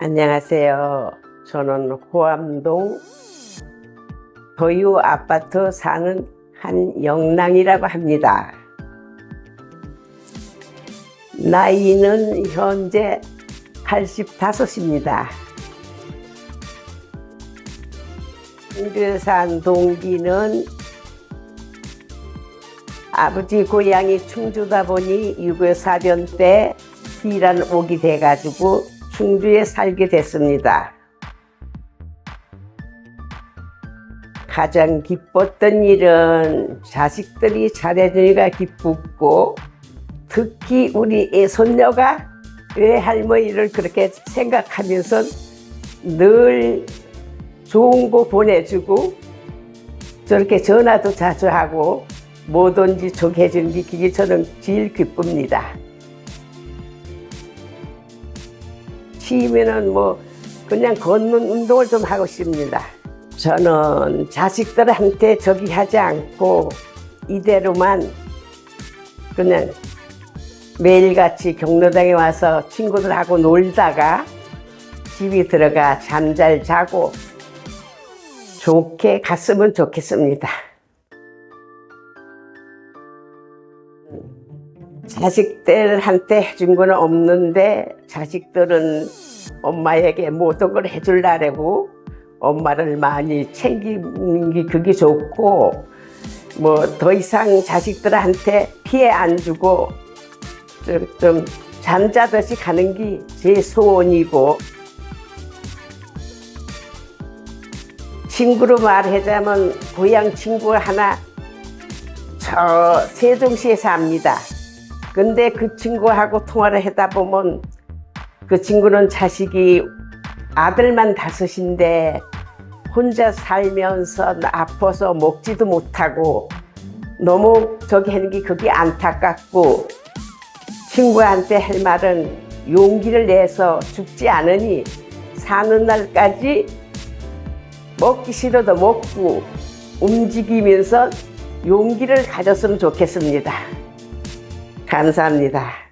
안녕하세요. 저는 호암동 도유 아파트 사는 한영랑이라고 합니다. 나이는 현재 85입니다. 충주산 동기는 아버지 고향이 충주다 보니 6.25 사변 때 이란 오기 돼가지고 충주에 살게 됐습니다. 가장 기뻤던 일은 자식들이 잘해주니까 기쁘고 특히 우리 애손녀가 외할머니를 그렇게 생각하면서 늘 좋은 거 보내주고 저렇게 전화도 자주 하고 뭐든지 좋게 해주는 게 저는 제일 기쁩니다. 쉬면은 뭐 그냥 걷는 운동을 좀 하고 싶습니다. 저는 자식들한테 저기 하지 않고 이대로만 그냥 매일같이 경로당에 와서 친구들하고 놀다가 집에 들어가 잠잘 자고 좋게 갔으면 좋겠습니다. 자식들 한테 해준 건 없는데 자식들은 엄마에게 모든 걸 해줄라고 엄마를 많이 챙기는 게 그게 좋고 뭐 더 이상 자식들한테 피해 안 주고 좀, 좀 잠자듯이 가는 게 제 소원이고 친구로 말하자면 고향 친구 하나 저 세종시에 삽니다. 근데 그 친구하고 통화를 하다 보면 그 친구는 자식이 아들만 다섯인데 혼자 살면서 아파서 먹지도 못하고 너무 저기 하는 게 그게 안타깝고 친구한테 할 말은 용기를 내서 죽지 않으니 사는 날까지 먹기 싫어도 먹고 움직이면서 용기를 가졌으면 좋겠습니다. 감사합니다.